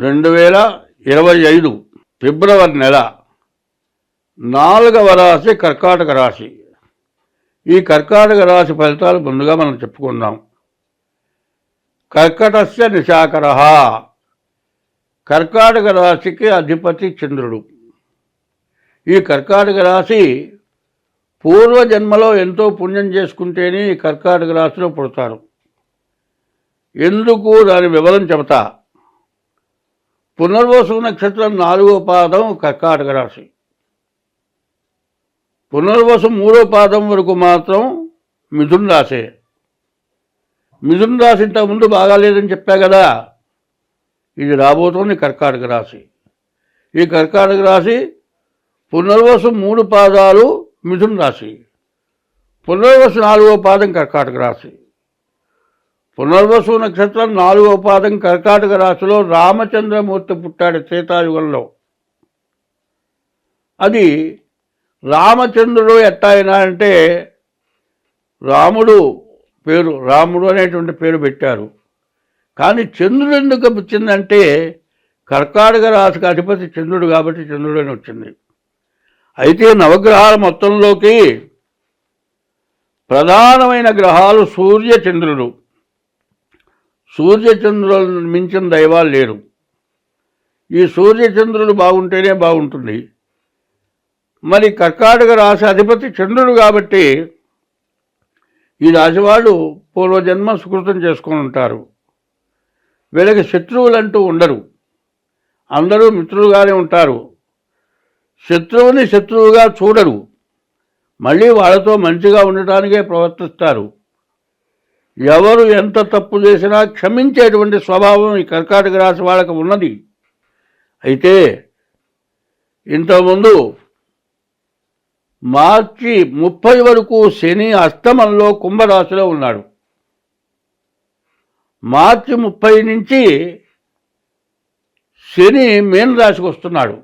రెండు వేల ఇరవై ఐదు ఫిబ్రవరి నెల నాలుగవ రాశి కర్కాటక రాశి. ఈ కర్కాటక రాశి ఫలితాలు ముందుగా మనం చెప్పుకుందాం. కర్కటస్య నిశాకర. కర్కాటక రాశికి అధిపతి చంద్రుడు. ఈ కర్కాటక రాశి పూర్వజన్మలో ఎంతో పుణ్యం చేసుకుంటేనే ఈ కర్కాటక రాశిలో పుడతారు. ఎందుకు దాని వివరం చెబుతా? పునర్వసు నక్షత్రం నాలుగో పాదం కర్కాటక రాశి. పునర్వసు మూడో పాదం వరకు మాత్రం మిథున్ రాశే. మిథున్ రాశి ఇంతకు ముందు బాగాలేదని చెప్పా కదా. ఇది రాబోతోంది కర్కాటక రాశి. ఈ కర్కాటక రాశి పునర్వసు మూడు పాదాలు మిథున్ రాశి. పునర్వసు నాలుగో పాదం కర్కాటక రాశి. పునర్వసు నక్షత్రం నాలుగో పాదం కర్కాటక రాశిలో రామచంద్రమూర్తి పుట్టాడు త్రేతాయుగంలో అది రామచంద్రుడు ఎట్టయినా అంటే రాముడు పేరు రాముడు అనేటువంటి పేరు పెట్టారు. కానీ చంద్రుడు ఎందుకు వచ్చిందంటే కర్కాటక రాశికి అధిపతి చంద్రుడు కాబట్టి చంద్రుడు అని వచ్చింది. అయితే నవగ్రహాల మొత్తంలోకి ప్రధానమైన గ్రహాలు సూర్య చంద్రుడు. సూర్యచంద్రులను మించిన దైవాలు లేరు. ఈ సూర్యచంద్రులు బాగుంటేనే బాగుంటుంది. మరి కర్కాటక రాశి అధిపతి చంద్రుడు కాబట్టి ఈ రాశివాళ్ళు పూర్వజన్మ సుకృతం చేసుకొని ఉంటారు. వీళ్ళకి శత్రువులు అంటూ ఉండరు. అందరూ మిత్రులుగానే ఉంటారు. శత్రువుని శత్రువుగా చూడరు. మళ్ళీ వాళ్ళతో మంచిగా ఉండటానికే ప్రవర్తిస్తారు. ఎవరు ఎంత తప్పు చేసినా క్షమించేటువంటి స్వభావం ఈ కర్కాటక రాశి వాళ్ళకి ఉన్నది. అయితే ఇంతకుముందు మార్చి ముప్పై వరకు శని అస్తమంలో కుంభరాశిలో ఉన్నాడు. మార్చి ముప్పై నుంచి శని మీన రాశికి వస్తున్నాడు.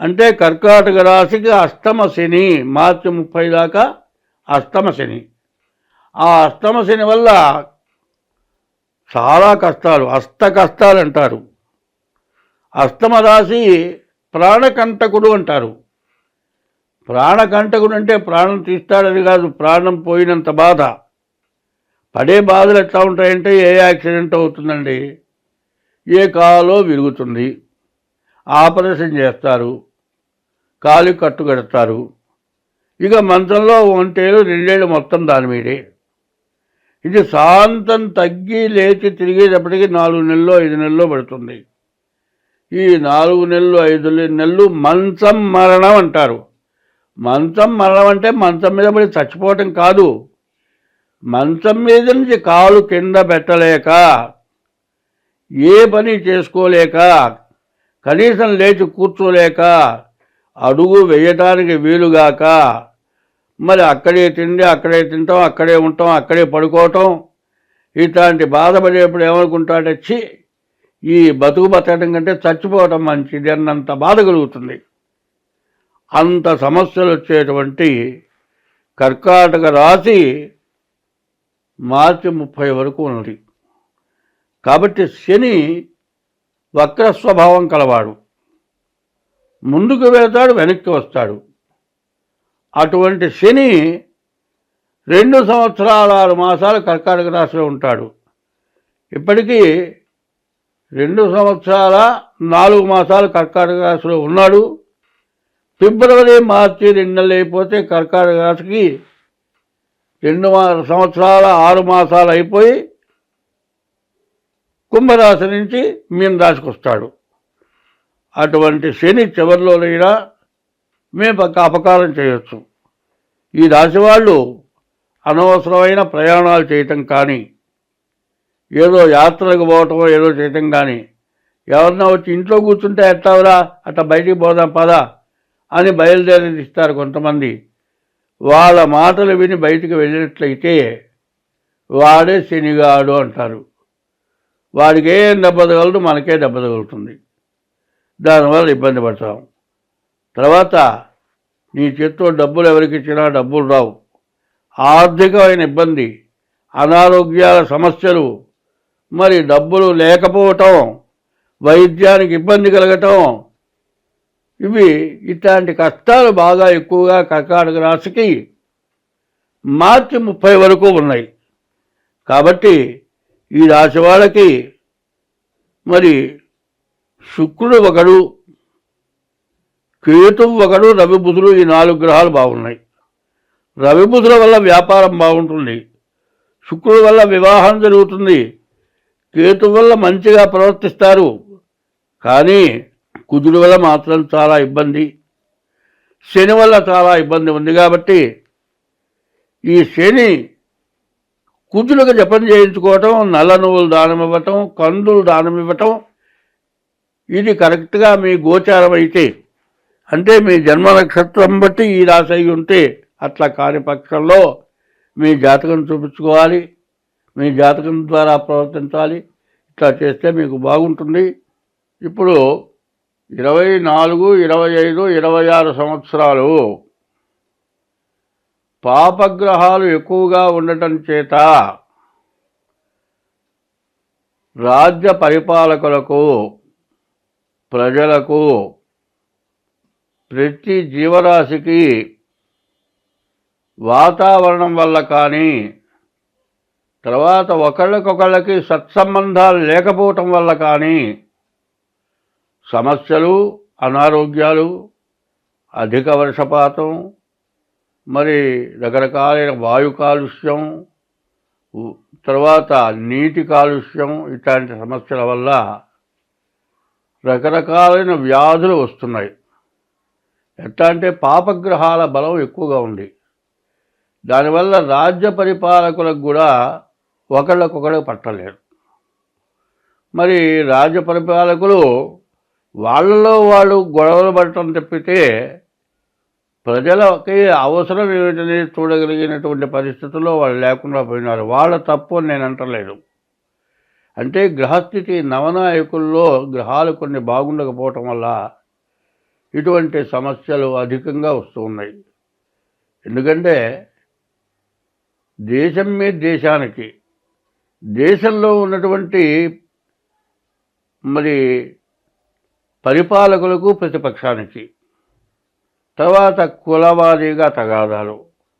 అంటే కర్కాటక రాశికి అష్టమ శని మార్చి ముప్పై దాకా అష్టమ శని. ఆ అష్టమ శని వల్ల చాలా కష్టాలు అష్ట కష్టాలు అంటారు. అష్టమ రాశి ప్రాణకంటకుడు అంటారు. ప్రాణకంటకుడు అంటే ప్రాణం తీస్తాడని కాదు ప్రాణం పోయినంత బాధ. పడే బాధలు ఎట్లా ఉంటాయంటే ఏ యాక్సిడెంట్ అవుతుందండి? ఏ కాలో విరుగుతుంది. ఆపరేషన్ చేస్తారు. కాలు కట్టుకడతారు. ఇక మంచంలో ఒంటేలు రెండేళ్ళు మొత్తం దాని మీదే. ఇది శాంతం తగ్గి లేచి తిరిగేటప్పటికి నాలుగు నెలలు ఐదు నెలలు పడుతుంది. ఈ నాలుగు నెలలు ఐదు నెలలు మంచం మరణం అంటారు. మంచం మరణం అంటే మంచం మీద పడి చచ్చిపోవటం కాదు. మంచం మీద నుంచి కాలు కింద పెట్టలేక ఏ పని చేసుకోలేక కనీసం లేచి కూర్చోలేక అడుగు వేయటానికి వీలుగాక మరి అక్కడే తిండి అక్కడే తింటాం అక్కడే ఉంటాం అక్కడే పడుకోవటం. ఇట్లాంటి బాధపడేప్పుడు ఏమనుకుంటాడే ఛీ ఈ బతుకు బతకడం కంటే చచ్చిపోవటం మంచిది అన్నంత బాధ కలుగుతుంది. అంత సమస్యలు వచ్చేటువంటి కర్కాటక రాశి మార్చి ముప్పై వరకు ఉన్నది. కాబట్టి శని వక్ర స్వభావం కలవాడు. ముందుకు వెళ్తాడు వెనక్కి వస్తాడు. అటువంటి శని రెండు సంవత్సరాల ఆరు మాసాలు కర్కాటక రాశిలో ఉంటాడు. ఇప్పటికీ రెండు సంవత్సరాల నాలుగు మాసాలు కర్కాటక రాశిలో ఉన్నాడు. ఫిబ్రవరి మార్చి రెండు నెలలు అయిపోతే కర్కాటక రాశికి రెండు సంవత్సరాల ఆరు మాసాలు అయిపోయి కుంభరాశి నుంచి మీన రాశికి వస్తాడు. అటువంటి శని చివరిలోనైనా మేము అపకారం చేయొచ్చు. ఈ రాశి వాళ్ళు అనవసరమైన ప్రయాణాలు చేయటం కానీ ఏదో యాత్రలకు పోవటం ఏదో చేయటం కానీ ఎవరన్నా వచ్చి ఇంట్లో కూర్చుంటే ఎట్టావురా అట్లా బయటికి పోదాం పదా అని బయలుదేరి ఇస్తారు కొంతమంది. వాళ్ళ మాటలు విని బయటికి వెళ్ళినట్లయితే వాడే శనిగాడు అంటారు. వాడికి ఏం దెబ్బ తగలదు మనకే దెబ్బ తగులుతుంది. దానివల్ల ఇబ్బంది పడతాం. తర్వాత నీ చేత్తో డబ్బులు ఎవరికి ఇచ్చినా డబ్బులు రావు. ఆర్థికమైన ఇబ్బంది అనారోగ్యాల సమస్యలు మరి డబ్బులు లేకపోవటం వైద్యానికి ఇబ్బంది కలగటం ఇవి ఇట్లాంటి కష్టాలు బాగా ఎక్కువగా కర్కాటక రాశికి మార్చి ముప్పై వరకు ఉన్నాయి. కాబట్టి ఈ రాశి వాళ్ళకి మరి శుక్రుడు ఒకడు కేతు ఒకడు రవి బుధుడు ఈ నాలుగు గ్రహాలు బాగున్నాయి. రవి బుధుల వల్ల వ్యాపారం బాగుంటుంది. శుక్రుడు వల్ల వివాహం జరుగుతుంది. కేతు వల్ల మంచిగా ప్రవర్తిస్తారు. కానీ కుజుడు వల్ల మాత్రం చాలా ఇబ్బంది. శని వల్ల చాలా ఇబ్బంది ఉంది కాబట్టి ఈ శని కుజులకు జపం చేయించుకోవటం నల్ల నువ్వులు దానం ఇవ్వటం కందులు దానం ఇవ్వటం ఇది కరెక్ట్గా మీ గోచారం అయితే అంటే మీ జన్మ నక్షత్రం బట్టి ఈ రాశి అయి ఉంటే అట్లా కాని పక్షంలో మీ జాతకం చూపించుకోవాలి మీ జాతకం ద్వారా ప్రవర్తించాలి. ఇట్లా చేస్తే మీకు బాగుంటుంది. ఇప్పుడు ఇరవై నాలుగు ఇరవై ఐదు ఇరవై ఆరు సంవత్సరాలు పాపగ్రహాలు ఎక్కువగా ఉండటం చేత రాజ్య పరిపాలకులకు ప్రజలకు ప్రతి జీవరాశికి వాతావరణం వల్ల కానీ తర్వాత ఒకళ్ళకొకళ్ళకి సత్సంబంధాలు లేకపోవటం వల్ల కానీ సమస్యలు అనారోగ్యాలు అధిక వర్షపాతం మరి రకరకాలైన వాయు కాలుష్యం తర్వాత నీటి కాలుష్యం ఇట్లాంటి సమస్యల వల్ల రకరకాలైన వ్యాధులు వస్తున్నాయి. ఎట్లా అంటే పాపగ్రహాల బలం ఎక్కువగా ఉంది. దానివల్ల రాజ్య పరిపాలకులకు కూడా ఒకళ్ళకొకళ్ళు పట్టలేరు. మరి రాజ్య పరిపాలకులు వాళ్ళలో వాళ్ళు గొడవలు పడటం తప్పితే ప్రజలకి అవసరం ఏమిటని చూడగలిగినటువంటి పరిస్థితుల్లో వాళ్ళు లేకుండా పోయినారు. వాళ్ళ తప్పు అని నేను అంటలేదు. అంటే గ్రహస్థితి నవనాయకుల్లో గ్రహాలు కొన్ని బాగుండకపోవటం వల్ల ఇటువంటి సమస్యలు అధికంగా వస్తూ ఉన్నాయి. ఎందుకంటే దేశం మీద దేశానికి దేశంలో ఉన్నటువంటి మరి పరిపాలకులకు ప్రతిపక్షానికి తర్వాత కులవారీగా తగాదాలు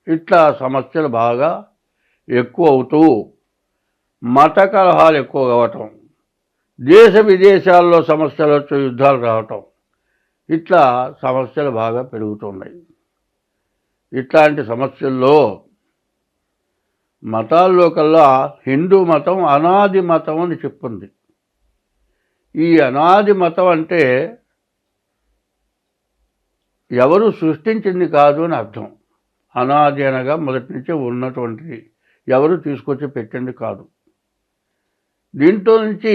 ఇట్లా సమస్యలు బాగా ఎక్కువ అవుతూ మత కలహాలు ఎక్కువ కావటం దేశ విదేశాల్లో సమస్యలు వచ్చే యుద్ధాలు రావటం ఇట్లా సమస్యలు బాగా పెరుగుతున్నాయి. ఇట్లాంటి సమస్యల్లో మతాల్లో కల్లా హిందూ మతం అనాది మతం అని చెప్పింది. ఈ అనాది మతం అంటే ఎవరు సృష్టించింది కాదు అని అర్థం. అనాది అనగా మొదటి నుంచి ఉన్నటువంటిది ఎవరు తీసుకొచ్చి పెట్టింది కాదు. దీంట్లో నుంచి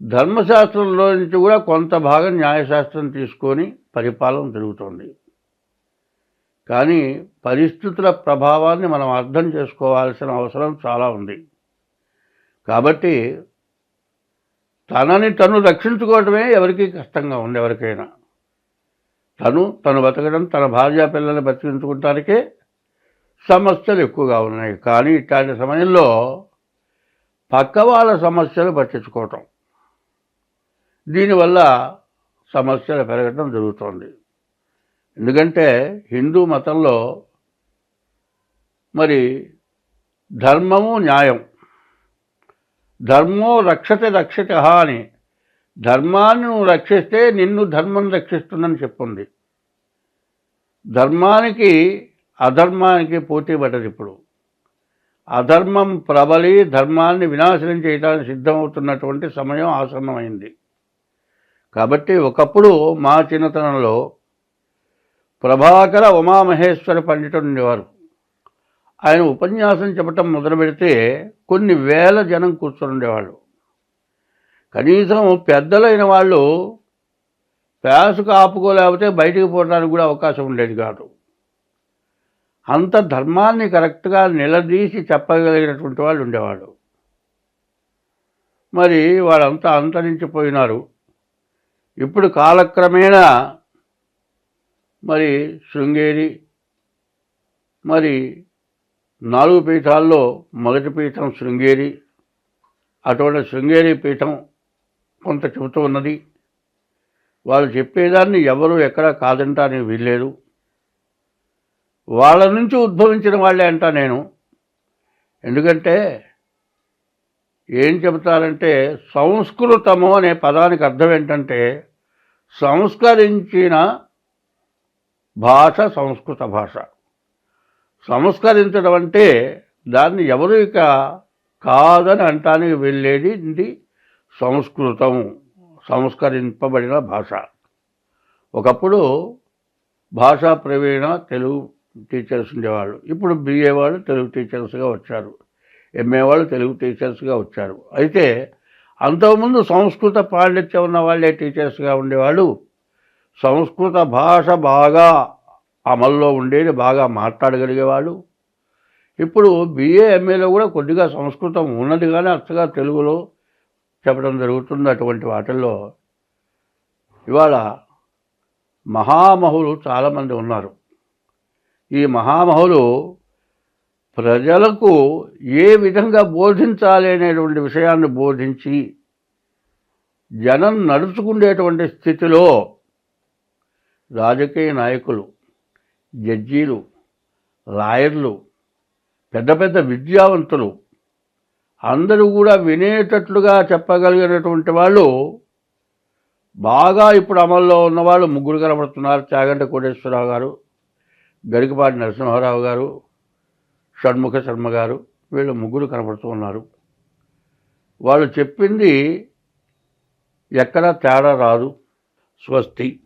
ధర్మశాస్త్రంలో నుంచి కూడా కొంత భాగం న్యాయశాస్త్రం తీసుకొని పరిపాలన జరుగుతుంది. కానీ పరిస్థితుల ప్రభావాన్ని మనం అర్థం చేసుకోవాల్సిన అవసరం చాలా ఉంది. కాబట్టి తనని తను రక్షించుకోవటమే ఎవరికి కష్టంగా ఉంది ఎవరికైనా. తను తను బతకడం తన భార్య పిల్లల్ని బతికించుకుంటానికే సమస్యలు ఎక్కువగా ఉన్నాయి. కానీ ఇట్లాంటి సమయంలో పక్క వాళ్ళ సమస్యలు పట్టించుకోవటం. దీనివల్ల సమస్యలు పెరగటం జరుగుతోంది. ఎందుకంటే హిందూ మతంలో మరి ధర్మము న్యాయం. ధర్మో రక్షతే రక్షత అని. ధర్మాన్ని నువ్వు రక్షిస్తే నిన్ను ధర్మం రక్షిస్తుందని చెప్పుంది. ధర్మానికి అధర్మానికి పోటీ పడ్డది ఇప్పుడు. అధర్మం ప్రబలి ధర్మాన్ని వినాశనం చేయడానికి సిద్ధమవుతున్నటువంటి సమయం ఆసన్నమైంది. కాబట్టి ఒకప్పుడు మా చిన్నతనంలో ప్రభాకర ఉమామహేశ్వర పండితుడు ఉండేవారు. ఆయన ఉపన్యాసం చెప్పటం మొదలు పెడితే కొన్ని వేల జనం కూర్చొని ఉండేవాళ్ళు. కనీసం పెద్దలైన వాళ్ళు ప్యాసుకు ఆపుకోలేకపోతే బయటికి పోవడానికి కూడా అవకాశం ఉండేది కాదు. అంత ధర్మాన్ని కరెక్ట్గా నిలదీసి చెప్పగలిగినటువంటి వాళ్ళు ఉండేవాళ్ళు. మరి వాళ్ళంతా అంతరించిపోయినారు. ఇప్పుడు కాలక్రమేణా మరి శృంగేరి మరి నాలుగు పీఠాల్లో మొదటి పీఠం శృంగేరి అటువంటి శృంగేరి పీఠం కొంత చెబుతూ ఉన్నది. వాళ్ళు చెప్పేదాన్ని ఎవరు ఎక్కడ కాదంటానికి వీల్లేదు. వాళ్ళ నుంచి ఉద్భవించిన వాళ్ళే అంట నేను. ఎందుకంటే ఏం చెబుతారంటే సంస్కృతము అనే పదానికి అర్థం ఏంటంటే సంస్కరించిన భాష సంస్కృత భాష. సంస్కరించడం అంటే దాన్ని ఎవరు ఇక కాదని అంటానికి వెళ్ళేది ఇది సంస్కృతం సంస్కరింపబడిన భాష. ఒకప్పుడు భాషా ప్రవీణ తెలుగు టీచర్స్ ఉండేవాళ్ళు. ఇప్పుడు బిఏ వాళ్ళు తెలుగు టీచర్స్గా వచ్చారు. ఎంఏ వాళ్ళు తెలుగు టీచర్స్గా వచ్చారు. అయితే అంతకుముందు సంస్కృత పాండిత్యం ఉన్న వాళ్ళే టీచర్స్గా ఉండేవాళ్ళు. సంస్కృత భాష బాగా అమల్లో ఉండేది బాగా మాట్లాడగలిగేవాళ్ళు. ఇప్పుడు బిఏ ఎంఏలో కూడా కొద్దిగా సంస్కృతం ఉన్నది కానీ అచ్చగా తెలుగులో చెప్పడం జరుగుతుంది అటువంటి వాటిల్లో. ఇవాళ మహామహులు చాలామంది ఉన్నారు. ఈ మహామహులు ప్రజలకు ఏ విధంగా బోధించాలి అనేటువంటి విషయాన్ని బోధించి జనం నడుచుకునేటువంటి స్థితిలో రాజకీయ నాయకులు జడ్జీలు లాయర్లు పెద్ద పెద్ద విద్యావంతులు అందరూ కూడా వినేటట్లుగా చెప్పగలిగినటువంటి వాళ్ళు బాగా ఇప్పుడు అమల్లో ఉన్నవాళ్ళు ముగ్గురు కనబడుతున్నారు. చాగంట కోటేశ్వరరావు గారు గరికపాటి నరసింహారావు గారు షణ్ముఖ శర్మ గారు వీళ్ళు ముగ్గురు కనబడుతూ ఉన్నారు. వాళ్ళు చెప్పింది ఎక్కడా తేడా రాదు. స్వస్తి.